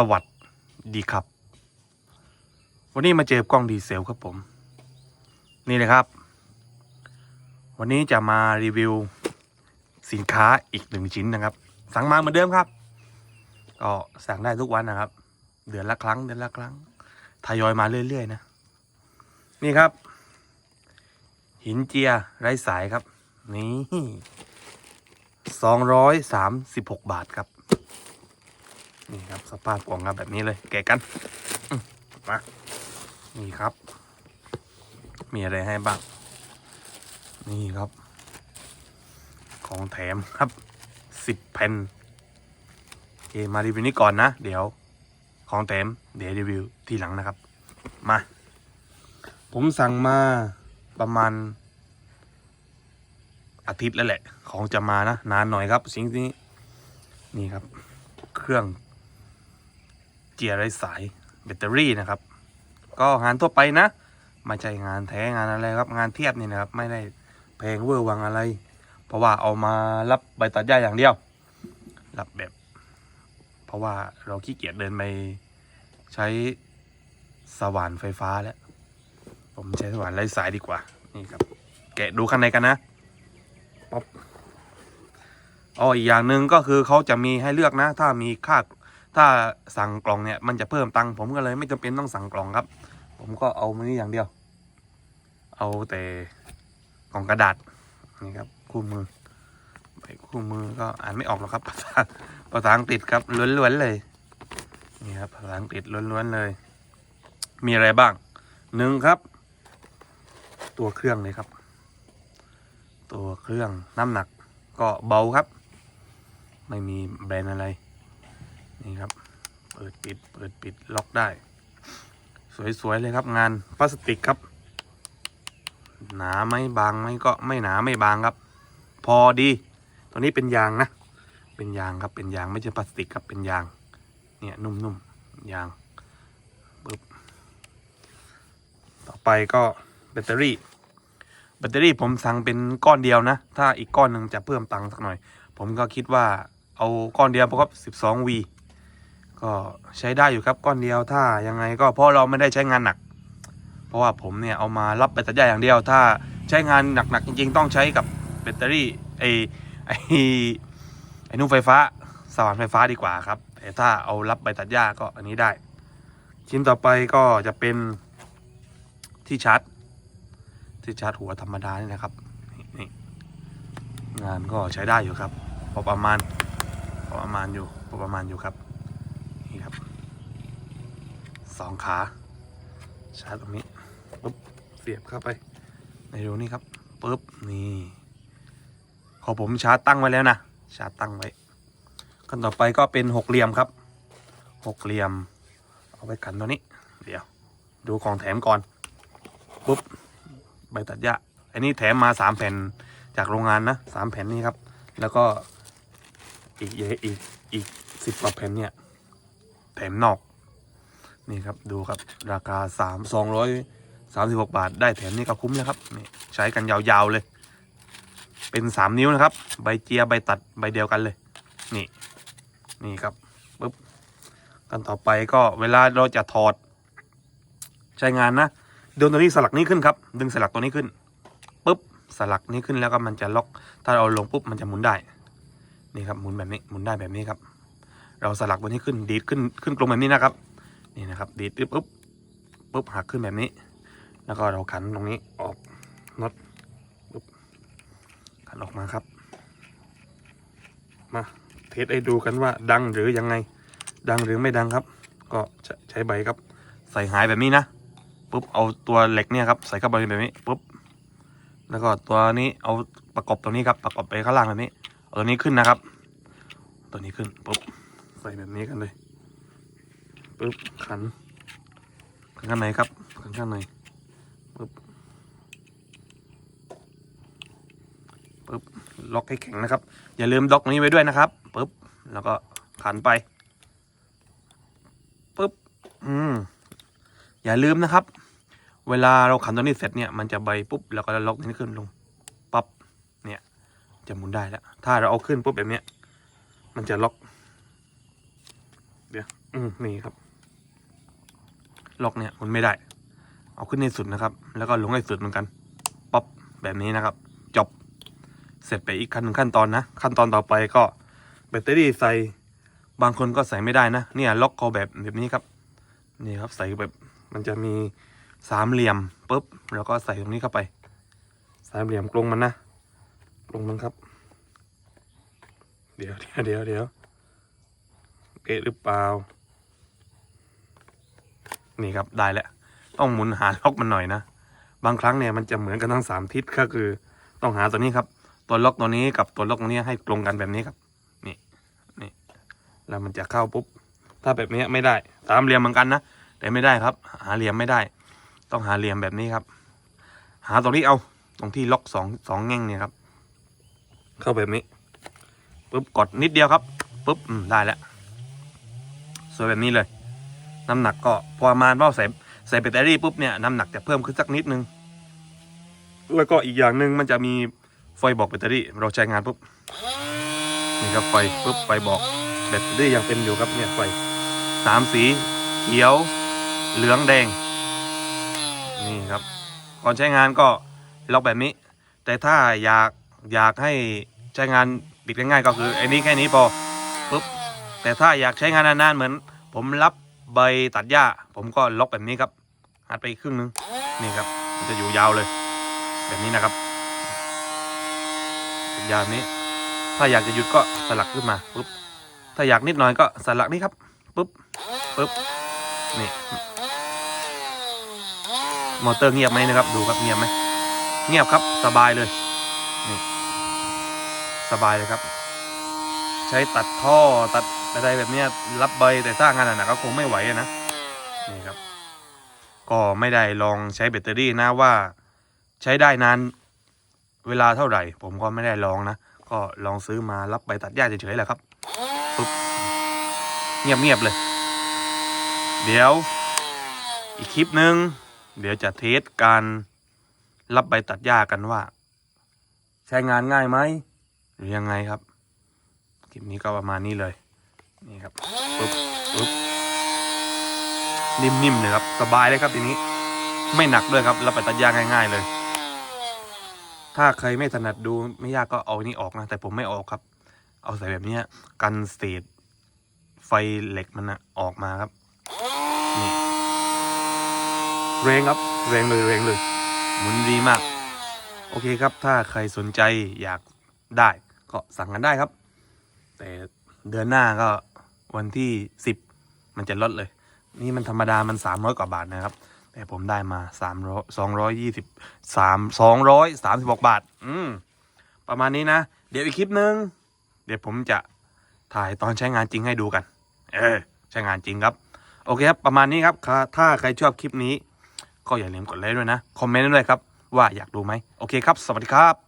สวัสดีครับ วันนี้มาเจอกล้องดีเซลครับผม นี่เลยครับ วันนี้จะมารีวิว สินค้าอีกหนึ่งชิ้นนะครับ สั่งมาเหมือนเดิมครับ ก็สั่งได้ทุกวันนะครับ เดือนละครั้งเดือนละครั้งทยอยมาเรื่อยๆนะ นี่ครับ หินเจียไร้สายครับ นี่สองร้อยสามสิบหกบาทครับ นี่ครับสภาพกล่องครับแบบนี้เลย แกะกันมมานี่ครับ มีอะไรให้บ้าง นี่ครับ ของแถมครับสิบแผ่นโอเคมารีวิวนี้ก่อนนะ เดี๋ยวของแถมเดี๋ยวรีวิวทีหลังนะครับ มา ผมสั่งมาประมาณ อาทิตย์แล้วแหละ ของจะมานะ นานหน่อยครับ สิ่งนี้ นี่ครับ เครื่อง เจียร์ไร้สายแบตเตอรี่นะครับ ก็งานทั่วไปนะ ไม่ใช่งานแท้งานอะไรครับ งานเทียบนี่นะครับ ไม่ได้แพงเวอร์วังอะไร เพราะว่าเอามารับใบตัดหญ้าอย่างเดียว รับแบบ เพราะว่าเราขี้เกียจเดินไปใช้สว่านไฟฟ้าแล้ว ผมใช้สว่านไร้สายดีกว่า นี่ครับ แกะดูข้างในกันนะป๊อปอ๋ออีกอย่างหนึ่งก็คือเขาจะมีให้เลือกนะ ถ้ามีค่า ถ้าสั่งกล่องเนี่ยมันจะเพิ่มตังค์ผมก็เลยไม่จำเป็นต้องสั่งกล่องครับ ผมก็เอามานี่อย่างเดียว เอาแต่กล่องกระดาษนี่ครับคู่มือใบคู่มือก็อ่านไม่ออกหรอกครับภาษาภาษาอังกฤษครับล้วนๆเลยนี่ครับภาษาอังกฤษล้วนๆเลย มีอะไรบ้างหนึ่งครับ ตัวเครื่องเลยครับ ตัวเครื่องน้ำหนักก็เบาครับ ไม่มีแบรนด์อะไร นี่ครับ เปิดปิด เปิดปิดล็อกได้ สวยๆเลยครับ งานพลาสติกครับ หนาไหมบางไหมก็ไม่หนาไม่บางครับ พอดี ตัวนี้เป็นยางนะ เป็นยางครับเป็นยางไม่ใช่พลาสติกครับเป็นยาง เนี่ยนุ่มๆยางปึ๊บต่อไปก็แบตเตอรี่ แบตเตอรี่ผมสั่งเป็นก้อนเดียวนะ ถ้าอีกก้อนหนึ่งจะเพิ่มตังค์สักหน่อย ผมก็คิดว่าเอาก้อนเดียวเพระครับ 12V ก็ใช้ได้อยู่ครับก้อนเดียวถ้ายังไงก็เพราะเราไม่ได้ใช้งานหนัก เพราะว่าผมเนี่ยเอามารับแบตเตอรี่อย่างเดียว ถ้าใช้งานหนักๆจริง ๆ ต้องใช้กับแบตเตอรี่ไอไอไอนุ่มไฟฟ้าสว่านไฟฟ้าดีกว่าครับแต่ถ้าเอารับใบตัดหญ้าก็อันนี้ได้ ชิ้นต่อไปก็จะเป็นที่ชาร์จที่ชาร์จหัวธรรมดานี่นะครับนี่งานก็ใช้ได้อยู่ครับพอประมาณพอประมาณอยู่พอประมาณอยู่ครับ นี่ครับสองขา ชาร์จตรงนี้ปุ๊บเสียบเข้าไปในรูนี่ครับปุ๊บนี่ขอผมชาร์จตั้งไว้แล้วนะชาร์จตั้งไว้ขั้นต่อไปก็เป็นหกเหลี่ยมครับหกเหลี่ยม เอาไว้กันตัวนี้ เดี๋ยว ดูของแถมก่อนปุ๊บใบตัดหญ้าอันนี้แถมมาสามแผ่นจากโรงงานนะสามแผ่นนี้ครับ แล้วก็อีกเยอะอีกอีกสิบกว่าแผ่นเนี่ย แถมนอก นี่ครับดูครับราคาสามสองร้อยสามสิบหกบาท ได้แถมนี่ก็คุ้มแล้วครับนี่ใช้กันยาวๆเลย เป็นสามนิ้วนะครับ ใบเจียใบตัดใบเดียวกันเลย นี่นี่ครับปุ๊บกันต่อไปก็เวลาเราจะถอด ใช้งานนะดึงตัวนี้สลักนี้ขึ้นครับ ดึงสลักตัวนี้ขึ้นปุ๊บสลักนี้ขึ้นแล้วก็มันจะล็อก ถ้าเราลงปุ๊บมันจะหมุนได้ นี่ครับหมุนแบบนี้หมุนได้แบบนี้ครับ เราสลักตัวนี้ขึ้นดีดขึ้นขึ้นกลมแบบนี้นะครับ นี่นะครับดีดปุ๊บปุ๊บหักขึ้นแบบนี้ แล้วก็เราขันตรงนี้ออกน็อตปุ๊บขันออกมาครับ มาเทสให้ดูกันว่าดังหรือยังไง ดังหรือไม่ดังครับ ก็ใช้ใบครับ ใส่หายแบบนี้นะปุ๊บเอาตัวเหล็กเนี่ยครับใส่เข้าไปแบบนี้ปุ๊บแล้วก็ตัวนี้เอาประกอบตัวนี้ครับประกอบไปข้างล่างแบบนี้เอาตัวนี้ขึ้นนะครับ ตัวนี้ขึ้นปุ๊บ ส่แบบนี้กันเลยปุ๊บขันขันข้างในครับขันข้างในปุ๊บปุ๊บล็อกให้แข็งนะครับ อย่าลืมล็อกนี้ไว้ด้วยนะครับปุ๊บแล้วก็ขันไปปุ๊บอืมอย่าลืมนะครับ เวลาเราขันตัวนี้เสร็จเนี่ยมันจะใบปุ๊บแล้วก็ล็อกนี้ขึ้นลงปั๊บเนี่ยจะหมุนได้แล้วถ้าเราเอาขึ้นปุ๊บแบบเนี้ยมันจะล็อก เดี๋ยว อืมนี่ครับ ล็อกเนี่ยมันไม่ได้ เอาขึ้นในสุดนะครับ แล้วก็ลงให้สุดเหมือนกัน ป๊อปแบบนี้นะครับ จบ เสร็จไปอีกขั้นหนึ่งขั้นตอนนะ ขั้นตอนต่อไปก็แบตเตอรี่ใส่ บางคนก็ใส่ไม่ได้นะ เนี่ย ล็อกเขาแบบแบบนี้ครับ นี่ครับใส่แบบ มันจะมีสามเหลี่ยมปุ๊บ แล้วก็ใส่ตรงนี้เข้าไป สามเหลี่ยมกลงมันนะ กลงมันครับ เดี๋ยวเดี๋ยวเดี๋ยวเดี๋ยว เอ๊ะหรือเปล่า นี่ครับได้แล้ว ต้องหมุนหาล็อกมันหน่อยนะ บางครั้งเนี่ยมันจะเหมือนกันทั้งสามทิศก็คือ ต้องหาตัวนี้ครับ ตัวล็อกตัวนี้กับตัวล็อกตัวนี้ให้ตรงกันแบบนี้ครับนี่นี่แล้วมันจะเข้าปุ๊บถ้าแบบนี้ไม่ได้สามเหลี่ยมเหมือนกันนะแต่ไม่ได้ครับ หาเหลี่ยมไม่ได้ ต้องหาเหลี่ยมแบบนี้ครับ หาตรงนี้เอาตรงที่ล็อกสองสองแง่งเนี่ยครับ เข้าแบบนี้ปุ๊บกดนิดเดียวครับปุ๊บได้แล้ว สวยแบบนี้เลย น้ำหนักก็ประมาณว่าใส่ใส่แบตเตอรี่ปุ๊บเนี่ยน้ำหนักจะเพิ่มขึ้นสักนิดนึง แล้วก็อีกอย่างหนึ่งมันจะมีไฟบอกแบตเตอรี่ เราใช้งานปุ๊บนี่ครับไฟปุ๊บไฟบอกแบตเตอรี่ยังเต็มอยู่ครับเนี่ยไฟสามสีเขียว เหลืองแดง นี่ครับ ก่อนใช้งานก็ล็อกแบบนี้ แต่ถ้าอยากอยากให้ใช้งานปิดง่ายๆก็คือไอ้นี้แค่นี้พอปุ๊บ แต่ถ้าอยากใช้งานนานๆเหมือน ผมรับใบตัดหญ้า ผมก็ล็อกแบบนี้ครับหัดไปครึ่งนึงนี่ครับ มันจะอยู่ยาวเลย แบบนี้นะครับยาวนี้ ถ้าอยากจะหยุดก็สลักขึ้นมาปุ๊บถ้าอยากนิดหน่อยก็สลักนี่ครับปุ๊บปุ๊บนี่มอเตอร์เงียบไหมนะครับ ดูครับเงียบไหมเงียบครับสบายเลยนี่สบายเลยครับ ใช้ตัดท่อตัด อะไรแบบนี้รับใบแต่สร้างงานหนักก็คงไม่ไหวนะนี่ครับ ก็ไม่ได้ลองใช้แบตเตอรี่นะว่า ใช้ได้นานเวลาเท่าไหร่ ผมก็ไม่ได้ลองนะ ก็ลองซื้อมารับใบตัดหญ้าเฉยๆแหละครับปุ๊บเงียบๆเลย เดี๋ยวอีกคลิปหนึ่งเดี๋ยวจะเทสการรับใบตัดหญ้ากันว่า ใช้งานง่ายไหมหรือยังไงครับ คลิปนี้ก็ประมาณนี้เลย นี่ครับปุ๊บปุ๊บนิ่มๆเลยครับ สบายเลยครับทีนี้ ไม่หนักด้วยครับรับไปตัดยางง่าย ๆ เลย ถ้าใครไม่ถนัดดูไม่ยากก็เอานี่ออกนะ แต่ผมไม่ออกครับ เอาใส่แบบนี้กันเศษไฟเหล็กมันนะออกมาครับ นี่แรงครับแรงเลยแรงเลยหมุนดีมาก โอเคครับ ถ้าใครสนใจอยากได้ ก็สั่งกันได้ครับ แต่ เดือนหน้าก็วันที่สิบมันจะลดเลย นี่มันธรรมดามันสามร้อยกว่าบาทนะครับ แต่ผมได้มาสามร้อยสองร้อยยี่สิบสามสองร้อยสามสิบหกบาท อืม ประมาณนี้นะ เดี๋ยวอีกคลิปนึง เดี๋ยวผมจะถ่ายตอนใช้งานจริงให้ดูกัน เออ ใช้งานจริงครับ โอเคครับ ประมาณนี้ครับค่ะถ้าใครชอบคลิปนี้ ก็อย่าลืมกดไลค์ด้วยนะ คอมเมนต์ด้วยครับ ว่าอยากดูไหม โอเคครับ สวัสดีครับ